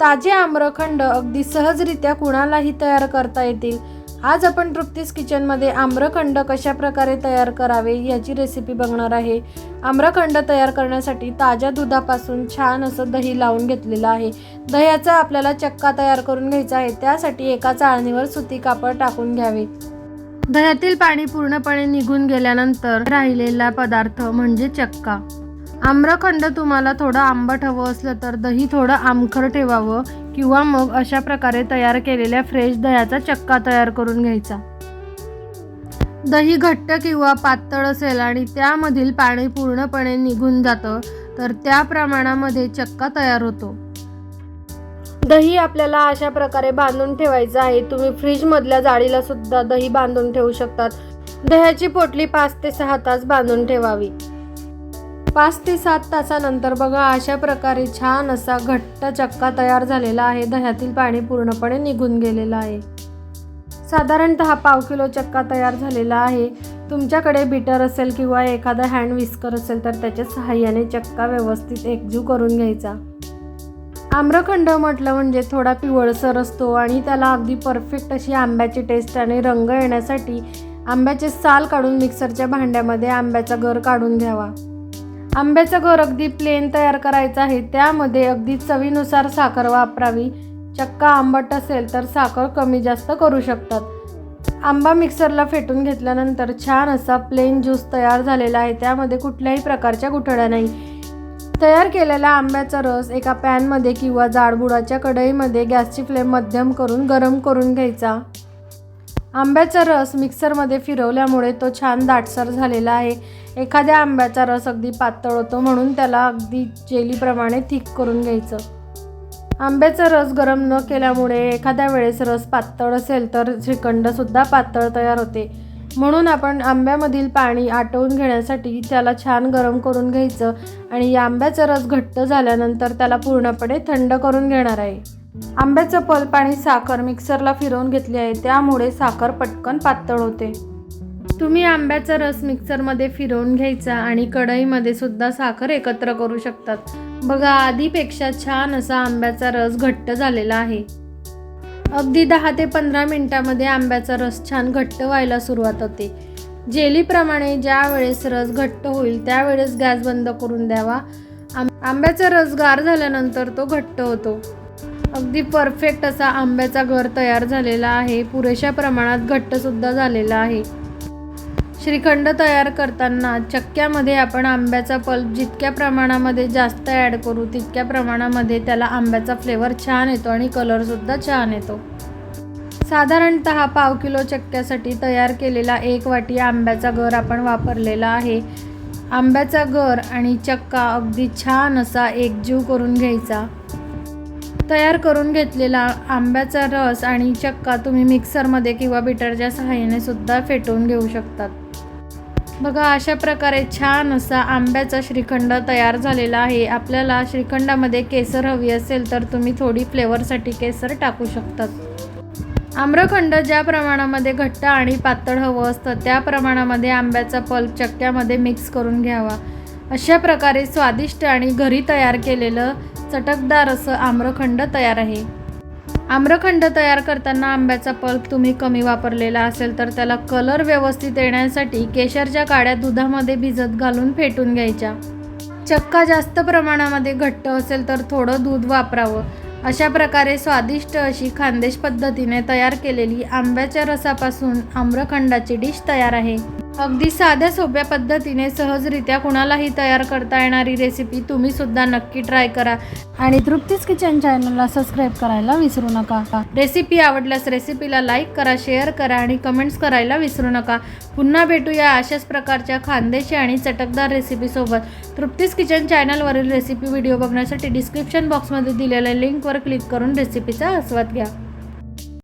ताजे आम्रखंड अगदी सहजरित्या कुणालाही तयार करता येतील? आज आपण तृप्तीस किचनमध्ये आम्रखंड कशा प्रकारे तयार करावे याची रेसिपी बघणार आहे. आम्रखंड तयार करण्यासाठी ताज्या दुधापासून छान असं दही लावून घेतलेलं आहे. दह्याचा आपल्याला चक्का तयार करून घ्यायचा आहे. त्यासाठी एका चाळणीवर सुती कापड टाकून घ्यावे. दह्यातील पाणी पूर्णपणे निघून गेल्यानंतर राहिलेला पदार्थ म्हणजे चक्का. आम्रखंड तुम्हाला थोडं आंबट हवं असलं तर दही थोडं आमखर ठेवावं किंवा मग अशा प्रकारे तयार केलेल्या फ्रेश दह्याचा चक्का तयार करून घ्यायचा. दही घट्ट किंवा पातळ असेल आणि त्यामधील पाणी पूर्णपणे निघून जातं तर त्या प्रमाणामध्ये चक्का तयार होतो. दही आपल्याला अशा प्रकारे बांधून ठेवायचं आहे. तुम्ही फ्रीजमधल्या जाळीला सुद्धा दही बांधून ठेवू शकतात. दह्याची पोटली पाच ते सहा तास बांधून ठेवावी. पाच ते सात तासानंतर बघा अशा प्रकारे छान असा घट्ट चक्का तयार झालेला आहे. दह्यातील पाणी पूर्णपणे निघून गेलेलं आहे. साधारणतः पाव किलो चक्का तयार झालेला आहे. तुमच्याकडे बिटर असेल किंवा एखादा हँड विस्कर असेल तर त्याच्या सहाय्याने चक्का व्यवस्थित एकजू करून घ्यायचा. आम्रखंड म्हटलं म्हणजे थोडा पिवळसर असतो आणि त्याला अगदी परफेक्ट अशी आंब्याची टेस्ट आणि रंग येण्यासाठी आंब्याचे साल काढून मिक्सरच्या भांड्यामध्ये आंब्याचा गर काढून घ्यावा. आंब्याचं घर अगदी प्लेन तयार करायचं आहे. त्यामध्ये अगदी चवीनुसार साखर वापरावी. चक्का आंबट असेल तर साखर कमी जास्त करू शकतात. आंबा मिक्सरला फेटून घेतल्यानंतर छान असा प्लेन ज्यूस तयार झालेला आहे. त्यामध्ये कुठल्याही प्रकारच्या गुठळ्या नाही. तयार केलेला आंब्याचा रस एका पॅनमध्ये किंवा जाडबुडाच्या कढईमध्ये गॅसची फ्लेम मध्यम करून गरम करून घ्यायचा. आंब्याचा रस मिक्सरमध्ये फिरवल्यामुळे तो छान दाटसर झालेला आहे. एखाद्या आंब्याचा रस अगदी पातळ होतो म्हणून त्याला अगदी जेलीप्रमाणे थिक करून घ्यायचं. आंब्याचा रस गरम न केल्यामुळे एखाद्या वेळेस रस पातळ असेल तर श्रीखंडसुद्धा पातळ तयार होते. म्हणून आपण आंब्यामधील पाणी आटवून घेण्यासाठी त्याला छान गरम करून घ्यायचं आणि या आंब्याचा रस घट्ट झाल्यानंतर त्याला पूर्णपणे थंड करून घेणार आहे. आंब्याचं पल्प आणि साखर मिक्सरला फिरवून घेतली आहे. त्यामुळे साखर पटकन पातळ होते. तुम्ही आंब्याचा रस मिक्सरमध्ये फिरवून घ्यायचा आणि कढईमध्ये सुद्धा साखर एकत्र करू शकतात. बघा आधीपेक्षा छान असा आंब्याचा रस घट्ट झालेला आहे. अगदी दहा ते पंधरा मिनिटामध्ये आंब्याचा रस छान घट्ट व्हायला सुरुवात होते. जेलीप्रमाणे ज्या वेळेस रस घट्ट होईल त्यावेळेस गॅस बंद करून द्यावा. आं आंब्याचा रस गार झाल्यानंतर तो घट्ट होतो. अगदी परफेक्ट असा आंब्याचा घर तयार झालेला आहे. पुरेशा प्रमाणात घट्टसुद्धा झालेला आहे. श्रीखंड तयार करताना चक्क्यामध्ये आपण आंब्याचा पल्प जितक्या प्रमाणामध्ये जास्त ॲड करू तितक्या प्रमाणामध्ये त्याला आंब्याचा फ्लेवर छान येतो आणि कलरसुद्धा छान येतो. साधारणत पाव किलो चक्क्यासाठी तयार केलेला एक वाटी आंब्याचा घर आपण वापरलेला आहे. आंब्याचा घर आणि चक्का अगदी छान असा एकजीव करून घ्यायचा. तयार करून घेतलेला आंब्याचा रस आणि चक्का तुम्ही मिक्सरमध्ये किंवा बिटरच्या सहाय्याने सुद्धा फेटवून घेऊ शकतात. बघा अशा प्रकारे छान असा आंब्याचा श्रीखंड तयार झालेला आहे. आपल्याला श्रीखंडामध्ये केसर हवी असेल तर तुम्ही थोडी फ्लेवरसाठी केसर टाकू शकतात. आम्रखंड ज्या प्रमाणामध्ये घट्ट आणि पातळ हवं असतं त्या प्रमाणामध्ये आंब्याचा पल्प चक्क्यामध्ये मिक्स करून घ्यावा. अशा प्रकारे स्वादिष्ट आणि घरी तयार केलेलं चटकदार असं आम्रखंड तयार आहे. आम्रखंड तयार करताना आंब्याचा पल्प तुम्ही कमी वापरलेला असेल तर त्याला कलर व्यवस्थित येण्यासाठी केशरच्या काड्या दुधामध्ये भिजत घालून फेटून घ्यायच्या. चक्का जास्त प्रमाणामध्ये घट्ट असेल तर थोडं दूध वापरावं. अशा प्रकारे स्वादिष्ट अशी खानदेश पद्धतीने तयार केलेली आंब्याच्या रसापासून आम्रखंडाची डिश तयार आहे. अगदी साध्या सोप्या पद्धतीने सहजरित्या कुणालाही तयार करता येणारी रेसिपी तुम्ही सुद्धा नक्की ट्राय करा. आणि तृप्तीच किचन चॅनलला सबस्क्राईब करायला विसरू नका. रेसिपी आवडल्यास रेसिपीला लाईक करा शेअर करा आणि कमेंट्स करायला विसरू नका. पुन्हा भेटूया अशाच प्रकारच्या खानदेशी आणि चटकदार रेसिपीसोबत तृप्तीच किचन चॅनलवरील रेसिपी व्हिडिओ बघण्यासाठी डिस्क्रिप्शन बॉक्समध्ये दिलेल्या लिंकवर क्लिक करून रेसिपीचा आस्वाद घ्या.